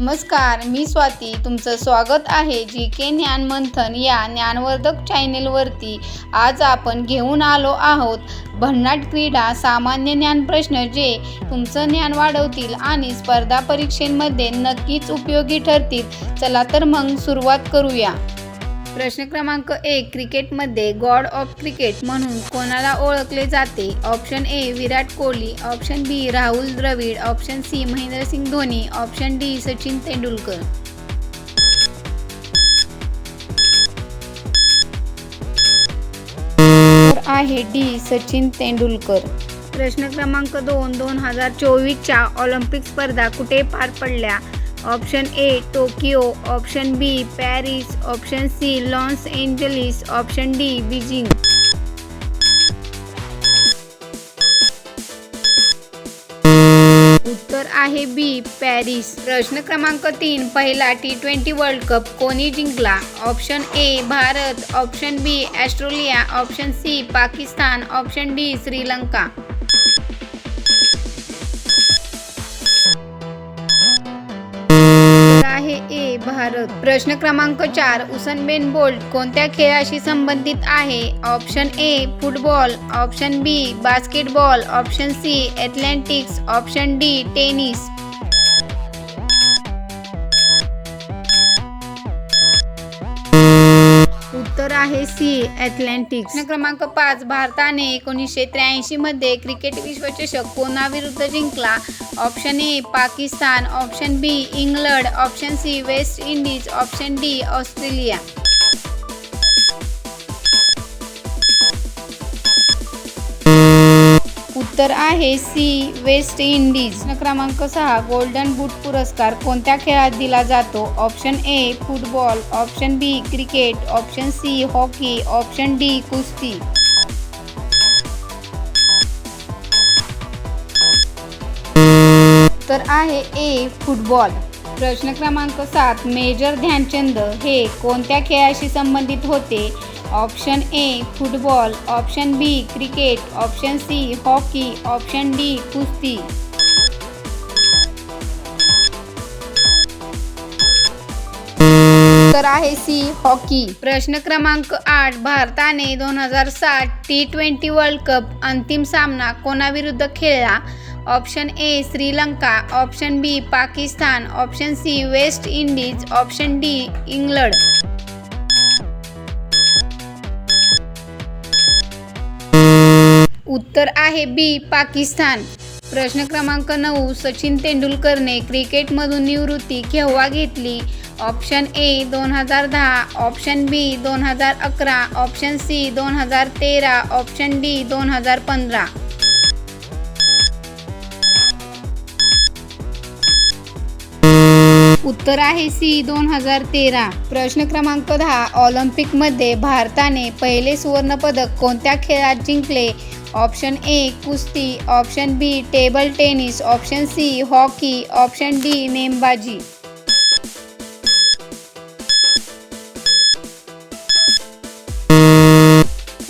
नमस्कार मी स्वाती. तुमचं स्वागत आहे जी के ज्ञान मंथन या ज्ञानवर्धक चॅनेलवरती. आज आपण घेऊन आलो आहोत भन्नाट क्रीडा सामान्य ज्ञान प्रश्न जे तुमचं ज्ञान वाढवतील आणि स्पर्धा परीक्षेमध्ये नक्कीच उपयोगी ठरतील. चला तर मग सुरुवात करूया. प्रश्न क्रमांक एक क्रिकेटमध्ये गॉड ऑफ क्रिकेट म्हणून कोणाला ओळखले जाते? Option A Virat Kohli. Option B Rahul Dravid. Option C Mahendrasingh Dhoni. Option D Sachin Tendulkar. आहे डी सचिन तेंडुलकर. प्रश्न क्रमांक दोन दोन हजार चोवीसच्या ऑलिम्पिक स्पर्धा कुठे पार पडल्या? Option A, Tokyo, option B, Paris, option C, Los Angeles, option D, Beijing. उत्तर आहे बी, पॅरिस. प्रश्न क्रमांक तीन, पहिला टी ट्वेंटी वर्ल्ड कप कोणी जिंकला? Option A, Bharat, option B, Australia, option C, Pakistan, option D, Sri Lanka. Bharat प्रश्न क्रमांक चार, उसन बोल्ट कोणत्या खेळाशी संबंधित आहे? Option A, football. Option B, basketball. Option C athletics option D, tennis. उत्तर आहे सी ॲथलेटिक्स क्रमांक पाच भारताने एकोणीसशे त्र्याऐंशी मध्ये क्रिकेट विश्वचषक कोणाविरुद्ध जिंकला? Option A Pakistan. Option B England. Option C West Indies option D Australia. उत्तर आहे सी वेस्ट इंडिज. क्रमांक सहा गोल्डन बूट पुरस्कार. कोणत्या खेळात दिला जातो? Option A football. Option B cricket. Option C hockey. Option D कुस्ती. तर आहे ए फुटबॉल. प्रश्न क्रमांक सात मेजर ध्यानचंद. हे कोणत्या खेळाशी संबंधित होते? Option A football option B cricket option C hockey option D कुस्ती. तर आहे सी हॉकी. प्रश्न क्रमांक आठ भारताने दोन हजार सात टी ट्वेंटी वर्ल्ड कप अंतिम सामना कोणाविरुद्ध खेळला? Option A Sri Lanka option B Pakistan option C West Indies option D England. उत्तर आहे बी पाकिस्तान. प्रश्न क्रमांक नऊ सचिन तेंडुलकरने क्रिकेटमधून निवृत्ती केव्हा घेतली? ऑप्शन ए दोन हजार दहा. ऑप्शन बी दोन हजार अकरा. ऑप्शन सी दोन हजार तेरा. ऑप्शन डी दोन हजार पंधरा. उत्तर आहे सी दोन हजार तेरा. प्रश्न क्रमांक दहा ऑलिम्पिकमध्ये भारताने पहिले सुवर्णपदक कोणत्या खेळात जिंकले? ऑप्शन ए कुस्ती. Option B table tennis. Option C hockey. Option D नेमबाजी.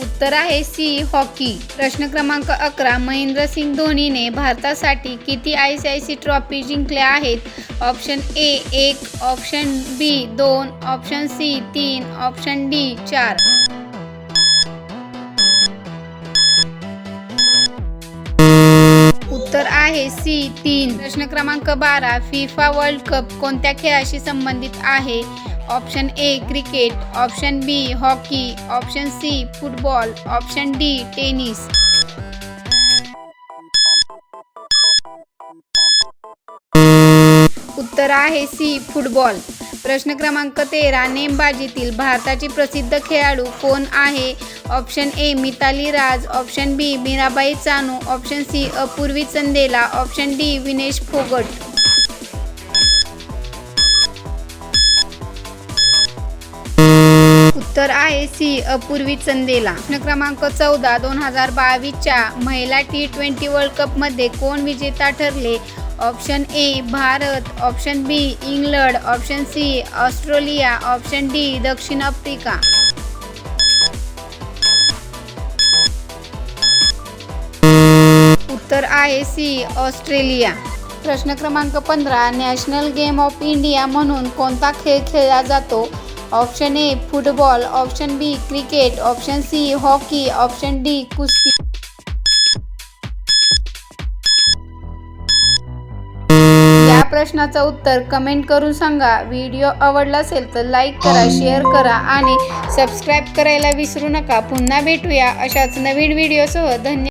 उत्तर आहे सी हॉकी. प्रश्न क्रमांक अकरा महेंद्रसिंग धोनीने भारतासाठी किती I C I C trophy जिंकल्या आहेत? ऑप्शन ए एक. ऑप्शन बी दोन. ऑप्शन सी तीन. ऑप्शन डी चार. आहे. सी तीन. प्रश्न क्रमांक बारा फिफा वर्ल्ड कप कोणत्या खेळाशी संबंधित आहे? Option A cricket. Option B hockey. Option C football. Option D tennis. उत्तर आहे सी फुटबॉल. प्रश्न क्रमांक तेरा नेमबाजीतील भारताची प्रसिद्ध खेळाडू कोण आहे? Option A Mithali Raj option B Mirabai Chanu option C Apurvi Chandela option D Vinesh Phogat. उत्तर आहे सी अपूर्वी चंदेला. प्रश्न क्रमांक चौदा दोन हजार बावीसच्या महिला टी ट्वेंटी वर्ल्ड कपमध्ये कोण विजेता ठरले? Option A Bharat. Option B England. Option C Australia. Option D दक्षिण आफ्रिका. उत्तर आहे सी ऑस्ट्रेलिया. प्रश्न क्रमांक पंधरा नॅशनल गेम ऑफ इंडिया म्हणून कोणता खेळ खेळला जातो? Option A football. Option B cricket. Option C hockey. Option D कुस्ती. प्रश्नाचं उत्तर कमेंट करून सांगा. व्हिडिओ आवडला असेल तर लाईक करा शेअर करा आणि सबस्क्राईब करायला विसरू नका. पुन्हा भेटूया अशाच नवीन व्हिडिओसह. धन्यवाद